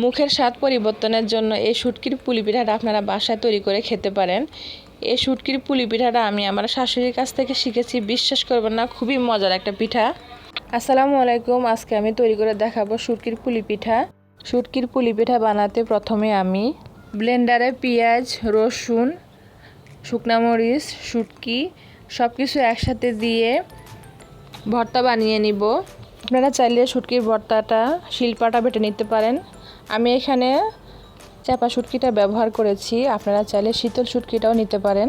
মুখের স্বাদ পরিবর্তনের জন্য এই শুটকির পুলি পিঠাটা আপনারা বাসায় তৈরি করে খেতে পারেন। এই শুটকির পুলি পিঠাটা আমি আমার শাশুড়ির কাছ থেকে শিখেছি। বিশ্বাস করবেন না, খুবই মজার একটা পিঠা। আসসালামু আলাইকুম, আজকে আমি তৈরি করে দেখাবো শুটকির পুলি পিঠা শুটকির পুলি পিঠা বানাতে প্রথমে আমি ব্লেন্ডারে পেঁয়াজ, রসুন, শুকনা মরিচ, শুটকি সব কিছু একসাথে দিয়ে ভর্তা বানিয়ে নিব। আপনারা চাইলে শুটকির ভর্তাটা, শিলপাটা বেটে নিতে পারেন। আমি এখানে চাপা শুটকিটা ব্যবহার করেছি। আপনারা চাইলে শীতল শুটকিটাও নিতে পারেন।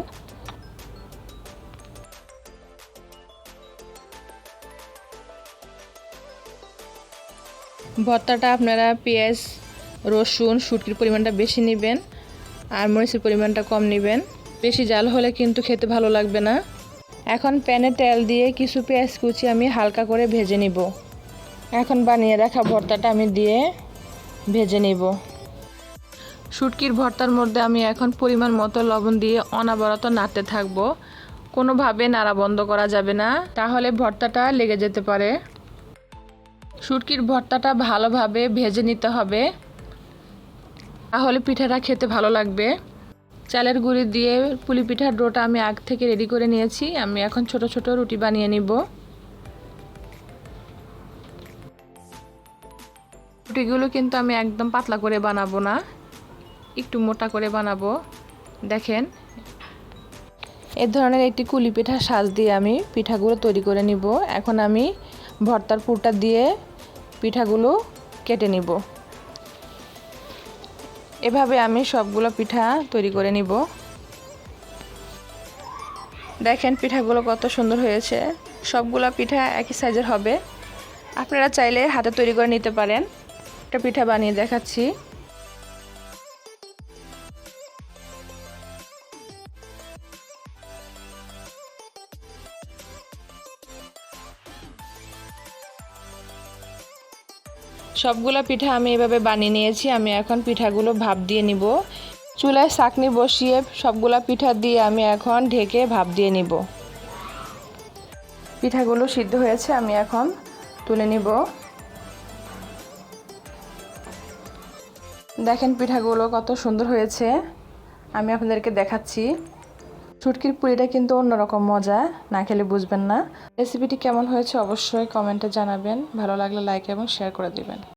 ভর্তাটা আপনারা পেঁয়াজ, রসুন শুটকির পরিমাণটা বেশি নেবেন আর মরিচের পরিমাণটা কম নেবেন। বেশি জাল হলে কিন্তু খেতে ভালো লাগবে না। এখন প্যানে তেল দিয়ে কিছু পেঁয়াজ কুচি আমি হালকা করে ভেজে নিব। এখন বানিয়ে রাখা ভর্তাটা আমি দিয়ে ভেজে নেব। শুটকির ভর্তার মধ্যে আমি এখন পরিমাণ মতো লবণ দিয়ে অনাবরত নাড়তে থাকব। কোনোভাবে নাড়া বন্ধ করা যাবে না, তাহলে ভর্তাটা লেগে যেতে পারে। শুটকির ভর্তাটা ভালোভাবে ভেজে নিতে হবে। তাহলে পিঠাটা খেতে ভালো লাগবে। চালের গুঁড়ি দিয়ে পুলি পিঠার ডোটা আমি আগ থেকে রেডি করে নিয়েছি। আমি এখন ছোট ছোট রুটি বানিয়ে নিব। রুটিগুলো কিন্তু আমি একদম পাতলা করে বানাবো না। একটু মোটা করে বানাবো। দেখেন। এ ধরনের একটি কুলি পিঠা সাজ দিয়ে আমি পিঠাগুলো তৈরি করে নিব। এখন আমি ভর্তার পুরটা দিয়ে পিঠাগুলো কেটে নিব। এভাবে আমি সবগুলো পিঠা তৈরি করে নিব। দেখেন পিঠাগুলো কত সুন্দর হয়েছে। সবগুলো পিঠা একই সাইজের হবে। আপনারা চাইলে হাতে তৈরি করে নিতে পারেন। একটা পিঠা বানিয়ে দেখাচ্ছি। সবগুলো পিঠা আমি এভাবে বানিয়ে নিয়েছি, আমি এখন পিঠাগুলো ভাপ দিয়ে নিব। চুলায় চাকনি বসিয়ে সবগুলা পিঠা দিয়ে আমি এখন ঢেকে ভাপ দিয়ে নিব। পিঠাগুলো সিদ্ধ হয়েছে, আমি এখন তুলে নিব। দেখেন পিঠাগুলো কত সুন্দর হয়েছে। আমি আপনাদেরকে দেখাচ্ছি। ছুটকির পুরিটা কিন্তু অন্যরকম মজা, না খেলে বুঝবেন না। রেসিপিটি কেমন হয়েছে অবশ্যই কমেন্টে জানাবেন। ভালো লাগলে লাইক এবং শেয়ার করে দিবেন।